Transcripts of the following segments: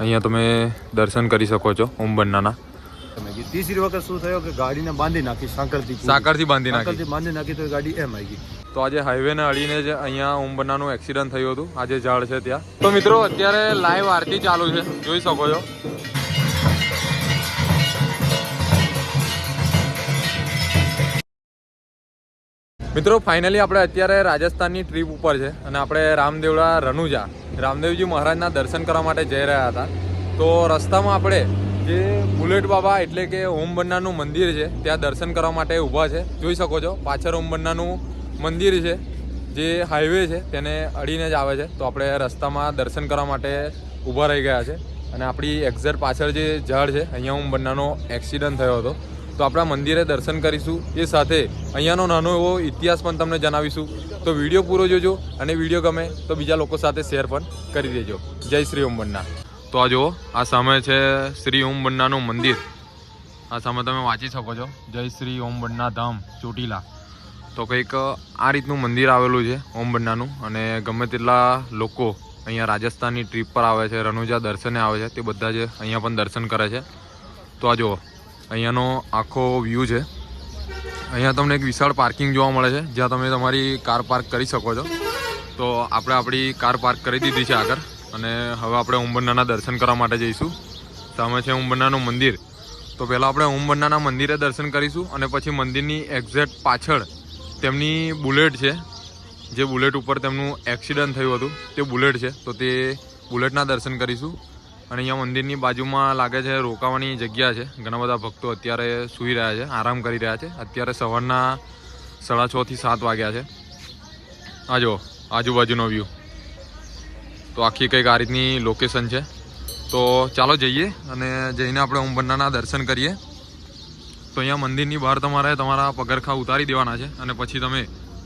અહીંયા તમે દર્શન કરી શકો છો ઓમ બન્નાના. તીસરી વખત શું થયો કે ગાડીને બાંધી નાખી સાંકળથી સાંકળથી બાંધી નાખી. બાંધી નાખી તો ગાડી એમ આવી ગઈ. તો આજે હાઈવેને અડીને જ અહીંયા ઓમ બન્નાનું એક્સિડન્ટ થયું હતું. આજે ઝાડ છે ત્યાં. તો મિત્રો અત્યારે લાઈવ આરતી ચાલુ છે. જોઈ શકો છો. મિત્રો ફાઇનલી આપણે અત્યારે રાજસ્થાનની ટ્રીપ ઉપર છે અને આપણે રામદેવડા રનુજા રામદેવજી મહારાજના દર્શન કરવા માટે જઈ રહ્યા હતા. તો રસ્તામાં આપણે જે બુલેટ બાબા એટલે કે ઓમ બન્નાનું મંદિર છે, ત્યાં દર્શન કરવા માટે ઊભા છે. જોઈ શકો છો, પાછળ ઓમ બન્નાનું મંદિર છે, જે હાઈવે છે, તેને અડીને જ આવે છે. તો આપણે રસ્તામાં દર્શન કરવા માટે ઊભા રહી ગયા છે. અને આપણી એક્ઝેટ પાછળ જે ઝાડ છે, અહીંયા ઓમ બન્નાનો એક્સિડન્ટ થયો હતો. તો આપણા મંદિરે દર્શન કરીશું. એ સાથે અહીંયાનો નાનો એવો ઇતિહાસ પણ તમને જણાવીશું. તો વીડિયો પૂરો જોજો અને વીડિયો ગમે તો બીજા લોકો સાથે શેર પણ કરી દેજો. જય શ્રી ઓમ બન્ના તો આ જુઓ, આ સામે છે શ્રી ઓમ બન્નાનું મંદિર. આ સામે તમે વાંચી શકો છો. જય શ્રી ઓમ બન્ના ધામ, ચોટીલા. તો કંઈક આ રીતનું મંદિર આવેલું છે ઓમ બન્નાનું અને ગમે તેટલા લોકો અહીંયા રાજસ્થાનની ટ્રીપ પર આવે છે રનુજા દર્શને આવે છે, તે બધા જ અહીંયા પણ દર્શન કરે છે. તો આ જુઓ અહીંયાનો આખો વ્યૂ છે. અહીંયા તમને એક વિશાળ પાર્કિંગ જોવા મળે છે, જ્યાં તમે તમારી કાર પાર્ક કરી શકો છો. તો આપણે આપણી કાર પાર્ક કરી દીધી છે આગળ, અને હવે આપણે ઉંબરનાના દર્શન કરવા માટે જઈશું. સામે છે ઉંબરનાનું મંદિર. તો પહેલાં આપણે ઉંબરનાના મંદિરે દર્શન કરીશું, અને પછી મંદિરની એક્ઝેક્ટ પાછળ તેમની બુલેટ છે, જે બુલેટ ઉપર તેમનું એક્સિડન્ટ થયું હતું, તે બુલેટ છે. તો તે બુલેટના દર્શન કરીશું. અને અહીંયા મંદિરની બાજુમાં લાગે છે રોકાવાની જગ્યા છે. ઘણા બધા ભક્તો અત્યારે સૂઈ રહ્યા છે, આરામ કરી રહ્યા છે. અત્યારે સવારના સાડા છથી સાત વાગ્યા છે. આ જો આજુબાજુનો વ્યૂ તો આખી કંઈક આ રીતની લોકેશન છે. તો ચાલો જઈએ અને જઈને આપણે ઉંબરનાના દર્શન કરીએ. તો અહીંયા મંદિરની બહાર તમારે તમારા પગરખા ઉતારી દેવાના છે અને પછી તમે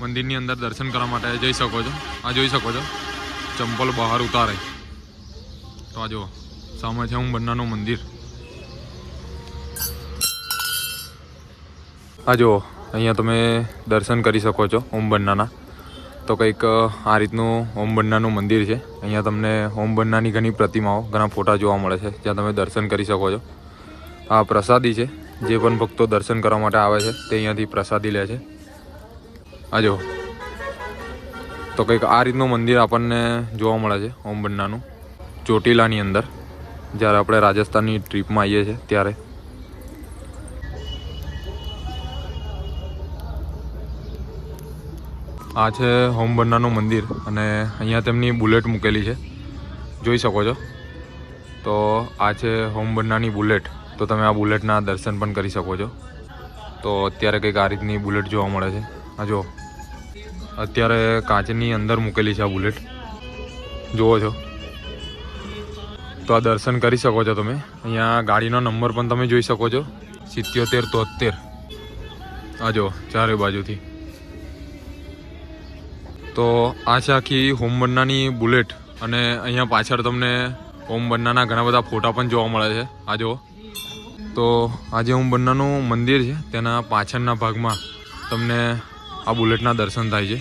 મંદિરની અંદર દર્શન કરવા માટે જઈ શકો છો. આ જોઈ શકો છો. ચંપલ બહાર ઉતારે તો આ જુઓ. સામે છે હું બન્નાનું મંદિર. આ જુઓ, અહીંયા તમે દર્શન કરી શકો છો ઓમ બન્નાના તો કંઈક આ રીતનું ઓમ બન્નાનું મંદિર છે. અહીંયા તમને ઓમ બન્નાની ઘણી પ્રતિમાઓ, ઘણા ફોટા જોવા મળે છે, જ્યાં તમે દર્શન કરી શકો છો. આ પ્રસાદી છે, જે પણ ભક્તો દર્શન કરવા માટે આવે છે, તે અહીંયાથી પ્રસાદી લે છે. આ જુઓ. તો કંઈક આ રીતનું મંદિર આપણને જોવા મળે છે, ઓમ બન્નાનું ચોટીલાની અંદર. જ્યારે આપણે રાજસ્થાનની ટ્રીપમાં આવીએ છીએ ત્યારે. આ છે હોમબન્નાનું મંદિર અને અહીંયા તેમની બુલેટ મૂકેલી છે. જોઈ શકો છો. તો આ છે હોમબન્નાની બુલેટ. તો તમે આ બુલેટના દર્શન પણ કરી શકો છો. તો અત્યારે કંઈક આ રીતની બુલેટ જોવા મળે છે. આ જો અત્યારે કાચની અંદર મૂકેલી છે આ બુલેટ. જુઓ છો. તો આ દર્શન કરી શકો છો તમે. અહીંયા ગાડીનો નંબર પણ તમે જોઈ શકો છો. સિત્યોતેર તોતેર આ જો, ચારે બાજુથી. તો આ છે આખી હોમ બન્નાની બુલેટ. અને અહીંયા પાછળ તમને હોમ બન્નાના ઘણા બધા ફોટા પણ જોવા મળે છે. આ જો. તો આ જે હોમ બન્નાનું મંદિર છે, તેના પાછળના ભાગમાં તમને આ બુલેટના દર્શન થાય છે.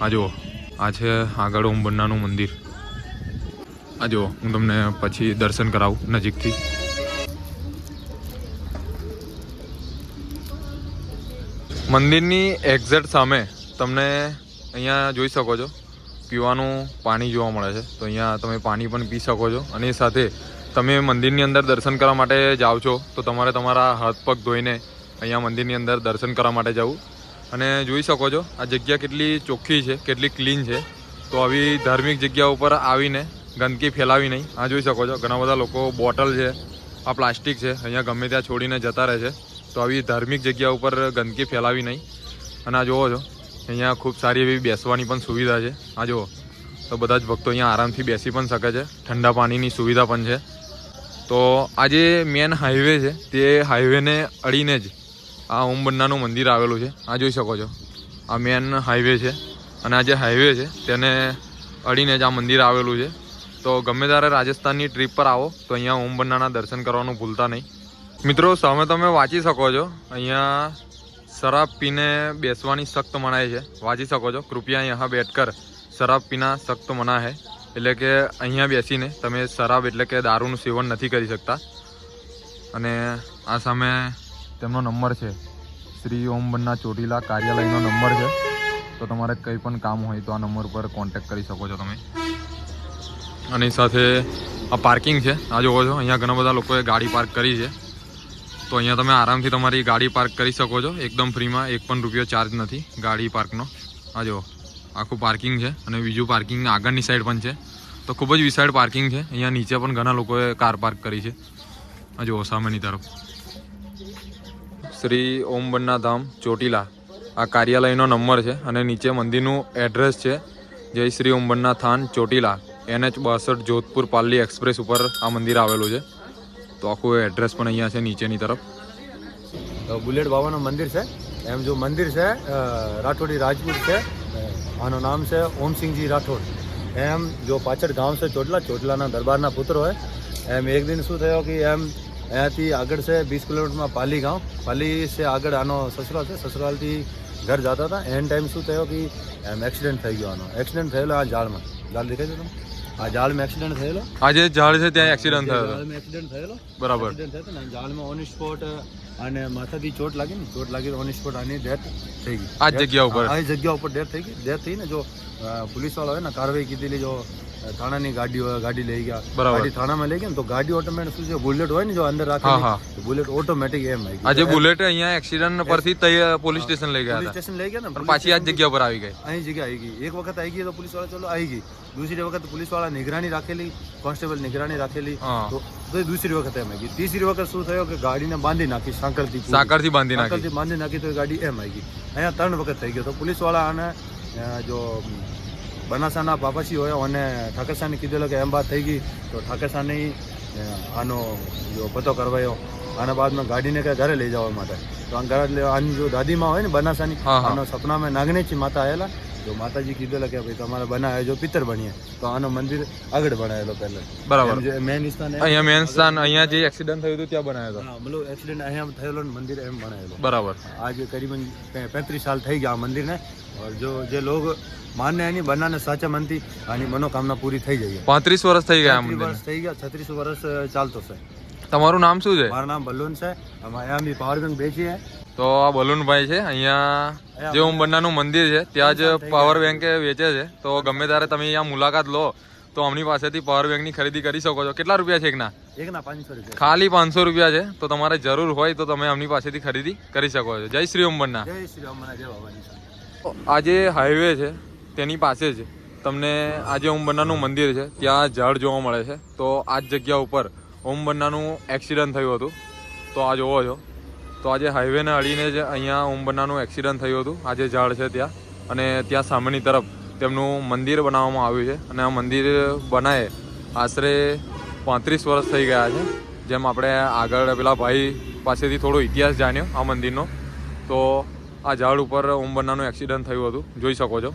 આ જુઓ આ છે આગળ હોમ બન્નાનું મંદિર. આ જો હું તમને પછી દર્શન કરાવું નજીકથી. મંદિરની એક્ઝેક્ટ સામે તમને અહીંયા જોઈ શકો છો, પીવાનું પાણી જોવા મળે છે. તો અહીંયા તમે પાણી પણ પી શકો છો અને સાથે તમે મંદિરની અંદર દર્શન કરવા માટે જાઓ છો, તો તમારે તમારા હાથ પગ ધોઈને અહીંયા મંદિરની અંદર દર્શન કરવા માટે જવું. અને જોઈ શકો છો, આ જગ્યા કેટલી ચોખ્ખી છે, કેટલી ક્લીન છે. તો આવી ધાર્મિક જગ્યા ઉપર આવીને ગંદકી ફેલાવી નહીં. આ જોઈ શકો છો, ઘણા બધા લોકો બોટલ છે, આ પ્લાસ્ટિક છે, અહીંયા ગમે ત્યાં છોડીને જતા રહે છે. તો આવી ધાર્મિક જગ્યા ઉપર ગંદકી ફેલાવી નહીં. અને આ જુઓ છો, અહીંયા ખૂબ સારી એવી બેસવાની પણ સુવિધા છે. આ જુઓ, તો બધા જ ભક્તો અહીંયા આરામથી બેસી પણ શકે છે. ઠંડા પાણીની સુવિધા પણ છે. તો આ જે મેન હાઈવે છે, તે હાઈવેને અડીને જ આ ઓમ બન્નાનું મંદિર આવેલું છે. આ જોઈ શકો છો, આ મેન હાઈવે છે. અને આ જે હાઈવે છે, તેને અડીને જ આ મંદિર આવેલું છે. તો ગમે ત્યારે રાજસ્થાનની ટ્રીપ પર આવો, તો અહીંયા ઓમ બંડાના દર્શન કરવાનું ભૂલતા નહીં. મિત્રો, સામે તમે વાંચી શકો છો, અહીંયા શરાબ પીને બેસવાની સખ્ત મનાય છે. વાંચી શકો છો. કૃપયા અહીંયા બેઠકર શરાબ પીના સખ્ત મના છે એટલે કે અહીંયા બેસીને તમે શરાબ એટલે કે દારૂનું સેવન નથી કરી શકતા. અને આ સામે તેમનો નંબર છે. શ્રી ઓમ બન્ના ચોટીલા કાર્યાલયનો નંબર છે. તો તમારે કંઈ પણ કામ હોય તો આ નંબર પર કોન્ટેક કરી શકો છો તમે. અને સાથે આ પાર્કિંગ છે. આ જોવો છો, અહીંયા ઘણા બધા લોકોએ ગાડી પાર્ક કરી છે. તો અહીંયા તમે આરામથી તમારી ગાડી પાર્ક કરી શકો છો. એકદમ ફ્રીમાં એક પણ રૂપિયો ચાર્જ નથી ગાડી પાર્કનો આ જુઓ, આખું પાર્કિંગ છે અને બીજું પાર્કિંગ આગળની સાઈડ પણ છે. તો ખૂબ જ વિશાળ પાર્કિંગ છે. અહીંયા નીચે પણ ઘણા લોકોએ કાર પાર્ક કરી છે. આ જુઓ, સામેની તરફ. શ્રી ઓમ બન્ના ધામ, ચોટીલા. આ કાર્યાલયનો નંબર છે અને નીચે મંદિરનું એડ્રેસ છે. જય શ્રી ઓમ બન્ના થાન, ચોટીલા. એનએચ બાસઠ જોધપુર પાલ્લી એક્સપ્રેસ ઉપર આ મંદિર આવેલું છે. તો આખું એડ્રેસ પણ અહીંયા છે નીચેની તરફ. તો બુલેટ બાબાનું મંદિર છે. એમ જો મંદિર છે રાઠોડી રાજપૂત છે, આનું નામ છે ઓમસિંહજી રાઠોડ. એમ જો પાછળ ગામ છે ચોટલા, ચોટલાના દરબારના પુત્ર હોય, એમ એક દિન શું થયો કે એમ અહીંયાથી આગળ છે વીસ કિલોમીટરમાં પાલી ગામ. પાલી છે આગળ આનો સસરાલ છે. સસરાલથી ઘર જતા હતા. એન ટાઈમ શું થયો કે એમ એક્સિડન્ટ થઈ ગયો આનો. એક્સિડન્ટ થયેલો આ ઝાડમાં ઝાડ દેખાય છે તમે આ ઝાડમાં એક્સિડન્ટ થયેલો? આ જે ઝાડ છે ત્યાં એક્સિડન્ટ થયો ઝાડમાં એક્સિડન્ટ થયેલો? બરાબર. એક્સિડન્ટ થયો ને ઝાડમાં ઓન સ્પોટ અને માથાથી ચોટ લાગી ને ચોટ લાગી ઓન સ્પોટ આની ડેથ થઈ ગઈ. આ જગ્યા ઉપર. આ જગ્યા ઉપર ડેથ થઈ ગઈ. ડેથ થઈ ને જો પોલીસવાળા હોય ને કાર્યવાહી કીધેલી જો થાણાની ગાડી હોય ગાડી લઈ ગયા બરાબર. ગાડી થાણામાં લઈ ગયા ને તો ગાડી ઓટોમેટિક શું છે બુલેટ હોય ને જો અંદર હા, રાખેલી હા. તો બુલેટ ઓટોમેટિક એમ આવી ગઈ આ જે બુલેટ અહીંયા એક્સિડન્ટ પરથી તઈ પોલીસ સ્ટેશન લઈ ગયા પોલીસ હતા સ્ટેશન લઈ ગયા ને પણ પોલીસ પાછી આ જ જગ્યા પર આવી ગઈ અહીં જગ્યા આવી ગઈ એક વખત આવી ગઈ તો પોલીસવાળા ચલો આવી ગઈ દૂસરી વખત પોલીસવાળા નિગરાની રાખેલી કોન્સ્ટેબલ નિગરાની રાખેલી હા તો તો દૂસરી વખત એમ આવી ગઈ ત્રીસરી વખત શું થયો કે ગાડીને બાંધી નાખી સાંકળથી પૂરી. સાકરથી બાંધી નાખી સાંકળથી બાંધી નાખી તો એ ગાડી એમ આવી ગઈ અહીંયા ત્રણ વખત થઈ ગયો તો પોલીસવાળા આને અ, જો બનાસાના પાપાસી હોય અને ઠાકર કીધેલો કે એમ વાત થઈ ગઈ તો ઠાકર આનો જો પતો કરવાયો આના બાદમાં ગાડીને કઈ ઘરે લઈ જવા માટે. તો આ ઘરે આની જો દાદીમાં હોય ને બનાસાની આનો સપનામાં નાગનેચી માતા આવેલા તો માતાજી કીધેલા કે ભાઈ તમારે બનાવે જો પિત્તર બનીએ. તો આનો મંદિર આગળ બનાવેલો પહેલા. બરાબર. મેન સ્થાન અહીંયા મેન સ્થાન અહીંયા જે એક્સિડન્ટ થયું હતું ત્યાં બનાવ્યો હતો. મતલબ એક્સિડન્ટ અહીંયા થયેલો ને મંદિર એમ બનાવેલો. બરાબર. આજે કરીબન 35 સાલ થઈ ગયા મંદિરને. જો જે લોકો માનને એની બનાને સાચા મનથી આની મનોકામના પૂરી થઈ જાય પાંત્રીસ વર્ષ થઈ ગયા વર્ષ થઈ ગયા છત્રીસ વર્ષ ચાલતો છે. તમારું નામ શું છે? મારું નામ બલૂન છે. અમે અહીંયા બી પાવર બેંક બેચી તો આ બલૂનભાઈ છે અહીંયા જે ઓમ બન્નાનું મંદિર છે ત્યાં જ પાવર બેંક વેચે છે. તો ગમે ત્યારે તમે અહીંયા મુલાકાત લો તો અમની પાસેથી પાવર બેંકની ખરીદી કરી શકો છો. કેટલા રૂપિયા છે એકના? એકના પાંચસો રૂપિયા. ખાલી પાંચસો રૂપિયા છે. તો તમારે જરૂર હોય તો તમે અમની પાસેથી ખરીદી કરી શકો છો. જય શ્રી ઓમ બન્ના જય શ્રી રામ જય ભવાની આજે હાઈવે છે તેની પાસે જ. તમને આજે જે ઓમ બન્નાનું મંદિર છે, ત્યાં ઝાડ જોવા મળે છે. તો આ જ જગ્યા ઉપર ઓમ બન્નાનું એક્સિડન્ટ થયું હતું. તો આ જોવો છો. તો આજે હાઈવેને અડીને જ અહીંયા ઓમ બન્નાનું એક્સિડન્ટ થયું હતું. આજે ઝાડ છે ત્યાં. અને ત્યાં સામેની તરફ તેમનું મંદિર બનાવવામાં આવ્યું છે. અને આ મંદિર બનાવે આશરે પાંત્રીસ વર્ષ થઈ ગયા છે. જેમ આપણે આગળ પેલા ભાઈ પાસેથી થોડો ઇતિહાસ જાણ્યો આ મંદિરનો. તો આ ઝાડ ઉપર ઓમ બન્નાનું એક્સિડન્ટ થયું હતું. જોઈ શકો છો.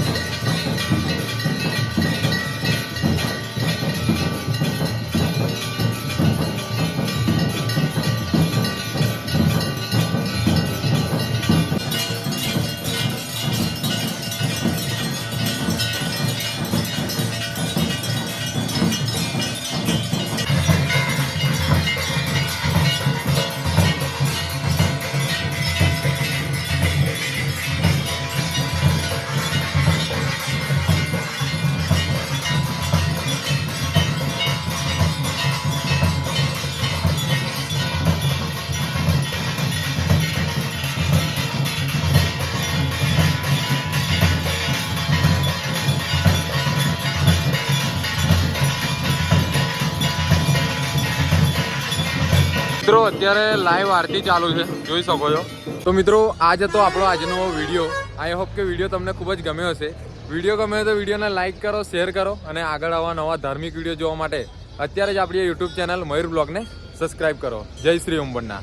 મિત્રો, અત્યારે લાઈવ આરતી ચાલુ છે, જોઈ શકો છો. તો મિત્રો, આજ હતો આપણો આજનો વીડિયો આઈ હોપ કે વીડિયો તમને ખૂબ જ ગમ્યો હશે. વીડિયો ગમે તો વિડીયોને લાઈક કરો શેર કરો અને આગળ આવા નવા ધાર્મિક વીડિયો જોવા માટે અત્યારે જ આપણી યુટ્યુબ ચેનલ મયુર બ્લોગને સબસ્ક્રાઈબ કરો. જય શ્રી બન્ના